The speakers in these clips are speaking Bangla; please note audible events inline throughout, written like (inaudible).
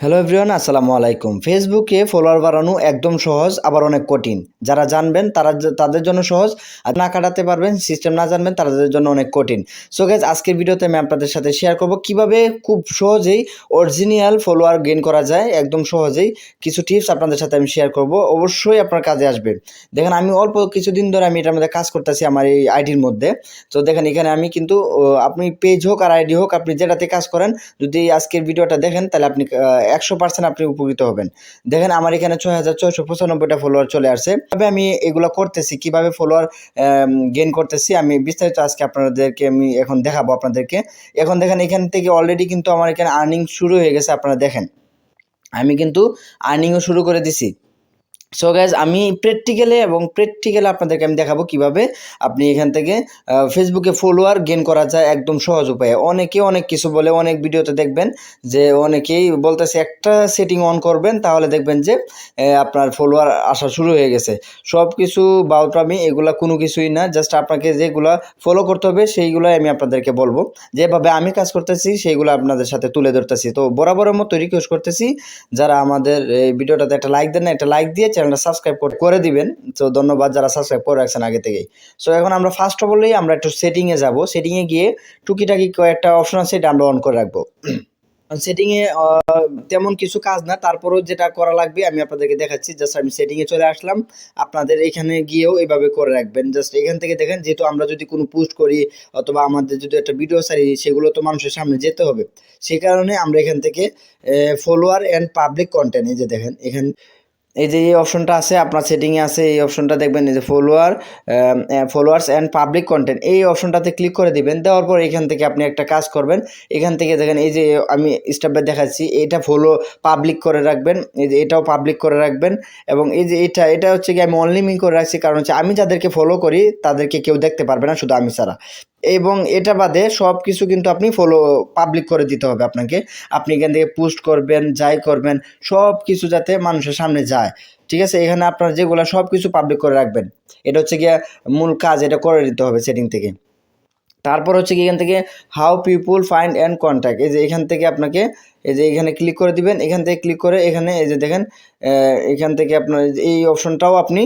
হ্যালো এভরিওয়ান আসসালামু আলাইকুম। ফেসবুকে ফলোয়ার বাড়ানো একদম সহজ, আবার অনেক কঠিন। যারা জানবেন, তারা তাদের জন্য সহজ। আর না কাটাতে পারবেন সিস্টেম না জানবেন তাদের জন্য অনেক কঠিন। সো গাইজ আজকের ভিডিওতে আমি আপনাদের সাথে শেয়ার করব কীভাবে খুব সহজেই অরিজিনাল ফলোয়ার গেইন করা যায়। একদম সহজেই কিছু টিপস আপনাদের সাথে আমি শেয়ার করব। অবশ্যই আপনার কাজে আসবে। দেখেন, আমি অল্প কিছুদিন ধরে আমি এটার মধ্যে কাজ করতেছি আমার এই আইডির মধ্যে। তো দেখেন, এখানে আমি কিন্তু আপনি পেজ হোক আর আইডি হোক, আপনি যেটাতে কাজ করেন, যদি আজকের ভিডিওটা দেখেন, তাহলে আপনি একশো পার্সেন্ট আপনি উপকৃত হবেন। দেখেন আমার এখানে ছয় হাজার ছয়শো পঁচানব্বইটা ফলোয়ার চলে আসছে। তবে আমি এগুলো করতেছি, কীভাবে ফলোয়ার গেন করতেছি আমি বিস্তারিত আজকে আপনাদেরকে আমি এখন দেখাবো আপনাদেরকে। এখন দেখেন এখান থেকে অলরেডি কিন্তু আমার এখানে আর্নিং শুরু হয়ে গেছে, আপনারা দেখেন। আমি কিন্তু আর্নিংও শুরু করে দিছি। সো গ্যাস আমি প্র্যাকটিক্যালে এবং প্র্যাকটিক্যালে আপনাদেরকে আমি দেখাবো কীভাবে আপনি এখান থেকে ফেসবুকে ফলোয়ার গেন করা যায় একদম সহজ উপায়ে। অনেকে অনেক কিছু বলে, অনেক ভিডিওতে দেখবেন যে অনেকেই বলতেছে একটা সেটিং অন করবেন, তাহলে দেখবেন যে আপনার ফলোয়ার আসা শুরু হয়ে গেছে। সব কিছু বাউটামি এগুলা কোনো কিছুই না জাস্ট আপনাকে যেগুলা ফলো করতে হবে, সেইগুলোই আমি আপনাদেরকে বলব। যেভাবে আমি কাজ করতেছি, সেইগুলো আপনাদের সাথে তুলে ধরতেছি। তো বরাবরের মতো রিকোয়েস্ট করতেছি, যারা আমাদের এই ভিডিওটাতে একটা লাইক দেন না, একটা লাইক দিয়ে চ্যানেলটা সাবস্ক্রাইব করে দিবেন। তো ধন্যবাদ যারা সাবস্ক্রাইব করে রাখছেন আগে থেকেই। সো এখন আমরা ফার্স্ট অফ অলই আমরা একটু সেটিংয়ে যাব। সেটিংয়ে গিয়ে টুকিটাকি কয়েকটা অপশন আছে, এটা আমরা অন করে রাখব। (clears throat) সেটিংয়ে তেমন কিছু কাজ না। তারপরেও যেটা করা লাগবে, আমি আপনাদেরকে দেখাচ্ছি। জাস্ট আমি সেটিংয়ে চলে আসলাম। আপনাদের এখানে গিয়েও এইভাবে করে রাখবেন। জাস্ট এখান থেকে দেখেন, যেহেতু আমরা যদি কোনো পোস্ট করি, অথবা আমাদের যদি একটা ভিডিও সারি, সেগুলো তো মানুষের সামনে যেতে হবে। সেই কারণে আমরা এখান থেকে ফলোয়ার অ্যান্ড পাবলিক কন্টেন্ট এই যে দেখেন, এখান এই যে এই অপশনটা আছে, আপনার সেটিংয়ে আছে, এই অপশনটা দেখবেন এই যে follower followers and public content এই অপশনটাতে ক্লিক করে দিবেন, দেওয়ার পর এখান থেকে আপনি একটা কাজ করবেন, এখান থেকে দেখেন এই যে আমি স্টেপটা দেখাচ্ছি, এটা ফলো পাবলিক করে রাখবেন, এই যে এটাও পাবলিক করে রাখবেন এবং এই যে এটা এটা হচ্ছে কি আমি অনলিমিং করে রাখছি, কারণ হচ্ছে আমি যাদেরকে ফলো করি, তাদেরকে কেউ দেখতে পারবে না, শুধু আমি ছাড়া। এবং এটা বাদে সব কিছু কিন্তু আপনি ফলো পাবলিক করে দিতে হবে আপনাকে। আপনি এখান থেকে পোস্ট করবেন, যাই করবেন সব কিছু যাতে মানুষের সামনে যায়। ঠিক আছে? এখানে আপনার যেগুলো সব কিছু পাবলিক করে রাখবেন। এটা হচ্ছে গিয়ে মূল কাজ, এটা করে দিতে হবে সেটিং থেকে। তারপর হচ্ছে কি এখান থেকে how people find and contact এই যে এখান থেকে আপনাকে, এই যে এখানে ক্লিক করে দিবেন। এখান থেকে ক্লিক করে এখানে, এই যে দেখেন এখান থেকে আপনার, এই অপশনটাও আপনি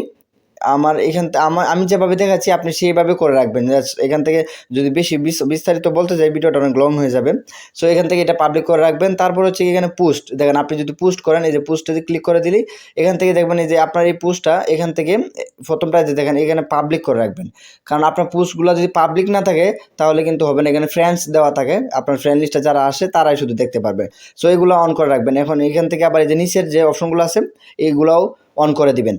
আমার এখান আমার, আমি যেভাবে দেখাচ্ছি, আপনি সেইভাবে করে রাখবেন। এখান থেকে যদি বেশি বিস- বিস্তারিত বলতে যাই, ভিডিওটা অনেক লং হয়ে যাবে। সো এখান থেকে এটা পাবলিক করে রাখবেন। তারপর হচ্ছে এখানে পোস্ট দেখেন আপনি যদি পোস্ট করেন, এই যে পোস্টে ক্লিক করে দিলেই এখান থেকে দেখবেন এই যে আপনার এই পোস্টটা এখান থেকে, প্রথমটা যে দেখেন, এখানে পাবলিক করে রাখবেন। কারণ আপনার পোস্টগুলো যদি পাবলিক না থাকে, তাহলে কিন্তু হবে না। এখানে ফ্রেন্ডস দেওয়া থাকে। আপনার ফ্রেন্ড লিস্টে যারা আসে, তারাই শুধু দেখতে পারবে। সো এগুলো অন করে রাখবেন। এখন এখান থেকে আবার এই যে নিচের যে অপশনগুলো আছে এইগুলাও অন করে দিবেন।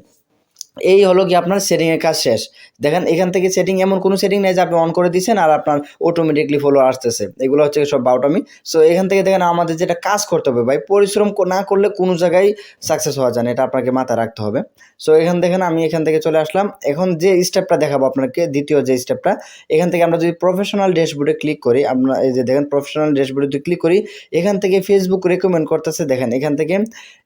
এই হলো কি আপনার সেটিংয়ের কাজ শেষ। দেখেন, এখান থেকে সেটিং এমন কোনো সেটিং নেই যে আপনি অন করে দিচ্ছেন আর আপনার অটোমেটিকলি ফলো আসতেছে। এগুলো হচ্ছে সব বাউটামি সো এখান থেকে দেখেন আমাদের যেটা কাজ করতে হবে ভাই, পরিশ্রম না করলে কোনো জায়গায় সাকসেস হওয়া যায় না। এটা আপনাকে মাথায় রাখতে হবে। সো এখান দেখেন, আমি এখান থেকে চলে আসলাম। এখন যে স্টেপটা দেখাবো আপনাকে, দ্বিতীয় যে স্টেপটা এখান থেকে আমরা যদি প্রফেশনাল ড্যাশবোর্ডে ক্লিক করি, আমরা এই যে দেখেন প্রফেশনাল ড্যাশবোর্ডে যদি ক্লিক করি, এখান থেকে ফেসবুক রেকমেন্ড করতেছে। দেখেন, এখান থেকে,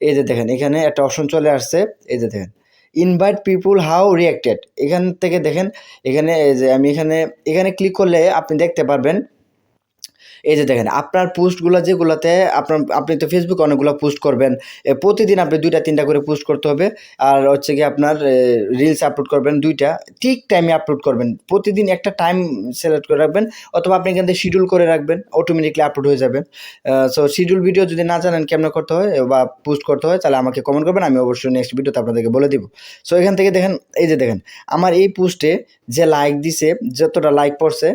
এই যে দেখেন, এখানে একটা অপশন চলে আসছে। এই যে দেখেন ইনভাইট পিপুল হাউ রিয়াক্টেড এখান থেকে দেখেন, এখানে যে আমি এখানে এখানে ক্লিক করলে আপনি দেখতে পারবেন এই যে দেখেন, আপনার পোস্টগুলো যেগুলোতে আপনার, আপনি তো ফেসবুকে অনেকগুলো পোস্ট করবেন প্রতিদিন আপনি দুইটা, তিনটা করে পোস্ট করতে হবে, আর হচ্ছে কি আপনার রিলস আপলোড করবেন দুইটা, ঠিক টাইমে আপলোড করবেন, প্রতিদিন একটা টাইম সিলেক্ট করে রাখবেন, অথবা আপনি এখান থেকে শিডিউল করে রাখবেন অটোমেটিকলি আপলোড হয়ে যাবে। সো শিডিউল ভিডিও যদি না জানেন কেমন করতে হয়, বা পোস্ট করতে হয়, তাহলে আমাকে কমেন্ট করবেন, আমি অবশ্যই নেক্সট ভিডিওতে আপনাদেরকে বলে দিব। সো এখান থেকে দেখেন, এই যে দেখেন, আমার এই পোস্টে যে লাইক দিছে, যতটা লাইক পড়ছে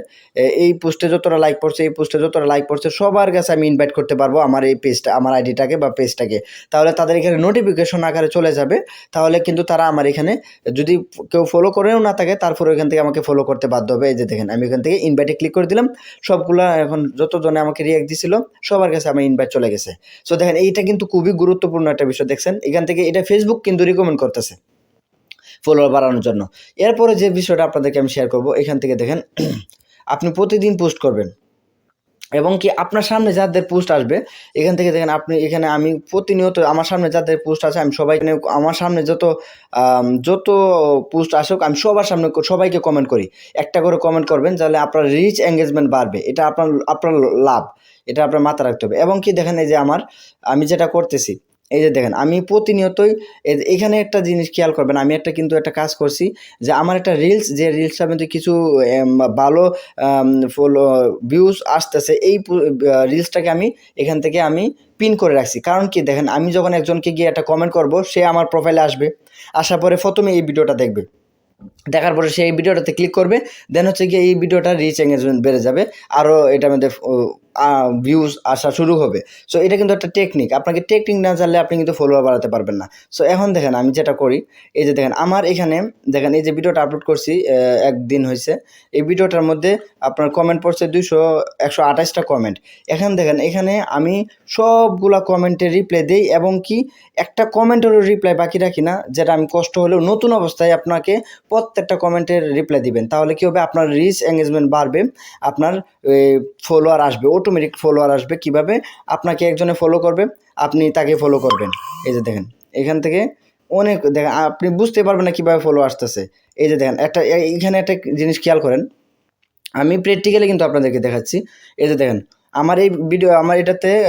এই পোস্টে যতটা লাইক পড়ছে, এই পোস্টে যতটা লাইক পড়ছে সবার কাছে আমি ইনভাইট করতে পারব আমার এই পেজটা আমার আইডিটাকে বা পেজটাকে তাহলে তাদের এখানে নোটিফিকেশন আকারে চলে যাবে, তাহলে কিন্তু তারা আমার এখানে যদি কেউ ফলো করেও না থাকে, তারপরে এখান থেকে আমাকে ফলো করতে বাধ্য হবে। এই যে দেখেন, আমি এখান থেকে ইনভাইটে ক্লিক করে দিলাম, সবগুলা এখন যতজনে আমাকে রিয়াক্ট দিছিল, সবার কাছে আমার ইনভাইট চলে গেছে। সো দেখেন, এইটা কিন্তু খুবই গুরুত্বপূর্ণ একটা বিষয়। দেখছেন, এখান থেকে এটা ফেসবুক কিন্তু রিকমেন্ড করতেছে ফলোয়ার বাড়ানোর জন্য। এরপরে যে বিষয়টা আপনাদেরকে আমি শেয়ার করব, এখান থেকে দেখেন, (clears throat) আপনি প্রতিদিন পোস্ট করবেন। এবং কি আপনার সামনে যাদের পোস্ট আসবে, এখান থেকে দেখেন আপনি, এখানে আমি প্রতিনিয়ত আমার সামনে যাদের পোস্ট আছে, আমি সবাই আমার সামনে যত যত পোস্ট আসুক, আমি সবার সামনে সবাইকে কমেন্ট করি। একটা করে কমেন্ট করবেন, তাহলে আপনার রিচ এঙ্গেজমেন্ট বাড়বে। এটা আপনার আপনার লাভ, এটা আপনার মাথায় রাখতে হবে। এবং কি দেখেন এই যে আমার, আমি যেটা করতেছি এই যে দেখেন, আমি প্রতিনিয়তই এখানে একটা জিনিস খেয়াল করবেন, আমি একটা কিন্তু একটা কাজ করছি যে আমার একটা রিলস যে রিলসটার মধ্যে কিছু ভালো ফলো ভিউজ আসতেছে, এই রিলসটাকে আমি এখান থেকে আমি পিন করে রাখছি। কারণ কি দেখেন, আমি যখন একজনকে গিয়ে একটা কমেন্ট করব, সে আমার প্রোফাইলে আসবে, আসার পরে প্রথমে এই ভিডিওটা দেখবে। দেখার পরে সে এই ভিডিওটাতে ক্লিক করবে দেন হচ্ছে গিয়ে এই ভিডিওটা রিচ এঙ্গেজমেন্ট বেড়ে যাবে, আরও এটার মধ্যে ভিউজ আসা শুরু হবে। সো এটা কিন্তু একটা টেকনিক আপনাকে টেকনিক না জানলে আপনি কিন্তু ফলোয়ার বাড়াতে পারবেন না। সো এখন দেখেন, আমি যেটা করি, এই যে দেখেন, আমার এখানে দেখেন, এই যে ভিডিওটা আপলোড করছি একদিন হয়েছে, এই ভিডিওটার মধ্যে আপনার কমেন্ট পড়ছে দুইশো, একশো আঠাশটা কমেন্ট এখন দেখেন, এখানে আমি সবগুলা কমেন্টের রিপ্লাই দিই, এবং কি একটা কমেন্টেরও রিপ্লাই বাকি রাখি না, যেটা আমি কষ্ট হলেও নতুন অবস্থায় আপনাকে প্রত্যেকটা কমেন্টের রিপ্লাই দিবেন। তাহলে কী হবে? আপনার রিচ এঙ্গেজমেন্ট বাড়বে, আপনার ফলোয়ার আসবে। অটোমেটিক ফলোয়ার আসবে কীভাবে? আপনাকে একজনে ফলো করবে, আপনি তাকে ফলো করবেন। এই যে দেখেন, এখান থেকে অনেক দেখেন, আপনি বুঝতে পারবেন না কীভাবে ফলো আসতেছে। এই যে দেখেন, একটা এ- এইখানে একটা জিনিস খেয়াল করেন, আমি প্র্যাকটিক্যালি কিন্তু আপনাদেরকে দেখাচ্ছি। এই যে দেখেন, আমার এই ভিডিও আমার এটাতে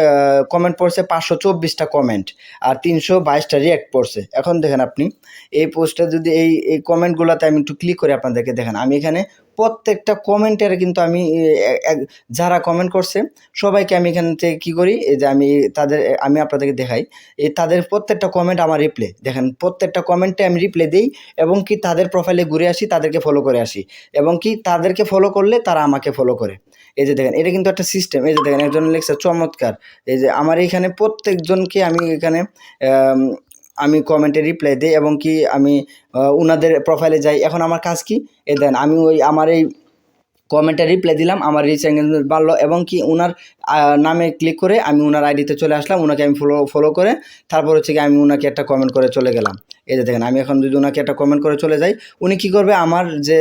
কমেন্ট পড়ছে পাঁচশো চব্বিশটা কমেন্ট আর তিনশো বাইশটা রিয়াক্ট পড়ছে। এখন দেখেন আপনি, এই পোস্টটা যদি এই এই কমেন্টগুলোতে আমি একটু ক্লিক করে আপনাদেরকে দেখেন। আমি এখানে প্রত্যেকটা কমেন্টের কিন্তু আমি যারা কমেন্ট করছে, সবাইকে আমি এখান থেকে কী করি যে আমি তাদের, আমি আপনাদেরকে দেখাই, এই তাদের প্রত্যেকটা কমেন্ট আমার রিপ্লে দেখেন, প্রত্যেকটা কমেন্টে আমি রিপ্লে দিই এবং কি তাদের প্রোফাইলে ঘুরে আসি, তাদেরকে ফলো করে আসি এবং কি তাদেরকে ফলো করলে তারা আমাকে ফলো করে। এই যে দেখেন, এটা কিন্তু একটা সিস্টেম এই যে দেখেন, একজন লেখছে, চমৎকার এই যে আমার এইখানে প্রত্যেকজনকে আমি এখানে আম, কমেন্টে রিপ্লাই দিই এবং কি আমি ওনাদের প্রোফাইলে যাই। এখন আমার কাজ কি? এ দেন আমি ওই আমার এই কমেন্টে রিপ্লাই দিলাম আমার রিচ এঙ্গেজমেন্ট বাড়লো এবং কি ওনার নামে ক্লিক করে আমি ওনার আইডিতে চলে আসলাম ওনাকে আমি ফলো ফলো করে তারপর হচ্ছে কি আমি ওনাকে একটা কমেন্ট করে চলে গেলাম। এই যে দেখেন আমি এখন যদি ওনাকে একটা কমেন্ট করে চলে যাই উনি কি করবে? আমার যে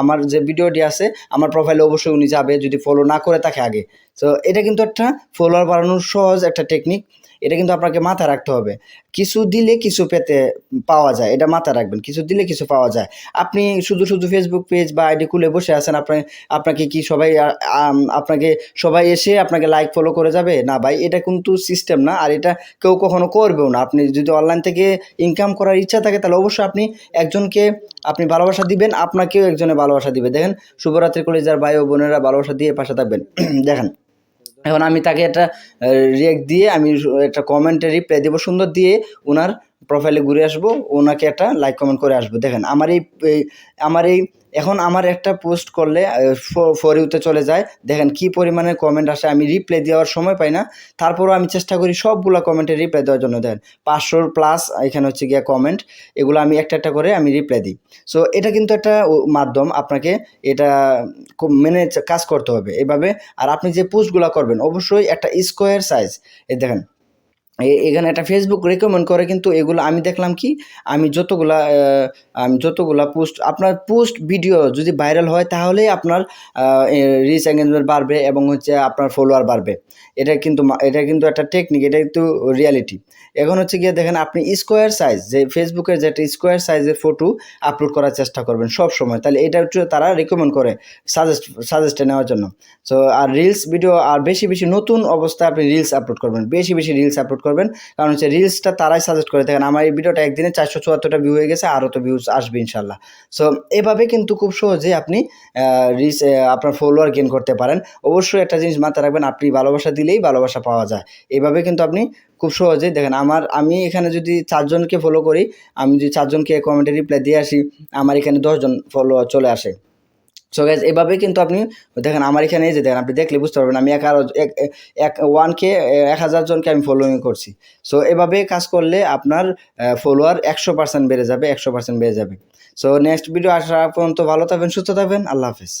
আমার যে ভিডিওটি আছে আমার প্রোফাইলে অবশ্যই উনি যাবে যদি ফলো না করে থাকে আগে। তো এটা কিন্তু একটা ফলোয়ার বাড়ানোর সহজ একটা টেকনিক এটা কিন্তু আপনাকে মাথায় রাখতে হবে। কিছু দিলে কিছু পেতে পাওয়া যায়, এটা মাথায় রাখবেন। কিছু দিলে কিছু পাওয়া যায়। আপনি শুধু শুধু ফেসবুক পেজ বা আইডি খুলে বসে আছেন, আপনি, আপনাকে কি সবাই আপনাকে সবাই এসে আপনাকে লাইক ফলো করে যাবে? না ভাই, এটা কিন্তু সিস্টেম না। আর এটা কেউ কখনো করবেও না। আপনি যদি অনলাইন থেকে ইনকাম করার ইচ্ছা থাকে, তাহলে অবশ্যই আপনি একজনকে আপনি ভালোবাসা দিবেন, আপনাকেও একজনে ভালোবাসা দিবে। দেখেন, শুভরাত্রি কলেজার ভাই ও বোনেরা ভালোবাসা দিয়ে পাশে থাকবেন। (clears throat) দেখেন। এখন আমি তাকে একটা রিয়েক্ট দিয়ে আমি একটা কমেন্টে রিপ্লাই দেবো, সুন্দর দিয়ে ওনার প্রোফাইলে ঘুরে আসব ওনাকে একটা লাইক কমেন্ট করে আসব। দেখেন, আমার এই আমার এই এখন আমার একটা পোস্ট করলে ফর ইউতে চলে যায়, দেখেন কি পরিমাণে কমেন্ট আসে, আমি রিপ্লাই দেওয়ার সময় পাই না, তারপরও আমি চেষ্টা করি সবগুলো কমেন্টে রিপ্লাই দেওয়ার জন্য, দেখেন পাঁচশোর প্লাস এখানে হচ্ছে গিয়ে কমেন্ট এগুলো আমি একটা একটা করে আমি রিপ্লাই দিই। সো এটা কিন্তু একটা মাধ্যম, আপনাকে এটা খুব মেনে কাজ করতে হবে, এভাবে। আর আপনি যে পোস্টগুলো করবেন, অবশ্যই একটা স্কোয়ার সাইজ এ দেখেন এখানে একটা ফেসবুক রেকমেন্ড করে, কিন্তু এগুলো আমি দেখলাম কি, আমি যতগুলা আমি যতগুলা পোস্ট আপনার পোস্ট ভিডিও যদি ভাইরাল হয় তাহলেই আপনার রিচ এঙ্গেজমেন্ট বাড়বে এবং হচ্ছে আপনার ফলোয়ার বাড়বে। এটা কিন্তু এটা কিন্তু একটা টেকনিক এটা কিন্তু রিয়ালিটি এখন হচ্ছে গিয়ে দেখেন, আপনি স্কোয়ার সাইজ যে ফেসবুকের যে একটা স্কোয়ার সাইজের ফটো আপলোড করার চেষ্টা করবেন সব সময়, তাহলে এটা হচ্ছে তারা রেকমেন্ড করে সাজেস্ট সাজেস্টে নেওয়ার জন্য। সো আর রিলস ভিডিও আর বেশি বেশি নতুন অবস্থায় আপনি রিলস আপলোড করবেন, বেশি বেশি রিলস আপলোড করবেন। কারণ হচ্ছে রিলসটা তারাই সাজেস্ট করে। দেখেন, আমার এই ভিডিওটা একদিনে চারশো চুয়াত্তরটা ভিউ হয়ে গেছে, আরও তো ভিউজ আসবে ইনশাল্লাহ সো এভাবে কিন্তু খুব সহজে আপনি রিচ আপনার ফলোয়ার গেন করতে পারেন। অবশ্যই একটা জিনিস মাথায় রাখবেন, আপনি ভালোবাসা দিলেই ভালোবাসা পাওয়া যায়। এভাবে কিন্তু আপনি খুব সহজেই, দেখেন, আমার, আমি এখানে যদি চারজনকে ফলো করি, আমি যদি চারজনকে কমেন্টে রিপ্লাই দিয়ে আসি, আমার এখানে দশজন ফলোয়ার চলে আসে। সো গাইজ এভাবে কিন্তু আপনি দেখেন আমার এখানে যে দেখেন, আপনি দেখলে বুঝতে পারবেন আমি এক আরও এক এক ওয়ানকে এক হাজার জনকে আমি ফলোয়িং করছি। সো এভাবে কাজ করলে আপনার ফলোয়ার একশো পার্সেন্ট বেড়ে যাবে, একশো পার্সেন্ট বেড়ে যাবে। সো নেক্সট ভিডিও আসার পর্যন্ত ভালো থাকবেন, সুস্থ থাকবেন, আল্লাহ হাফেজ।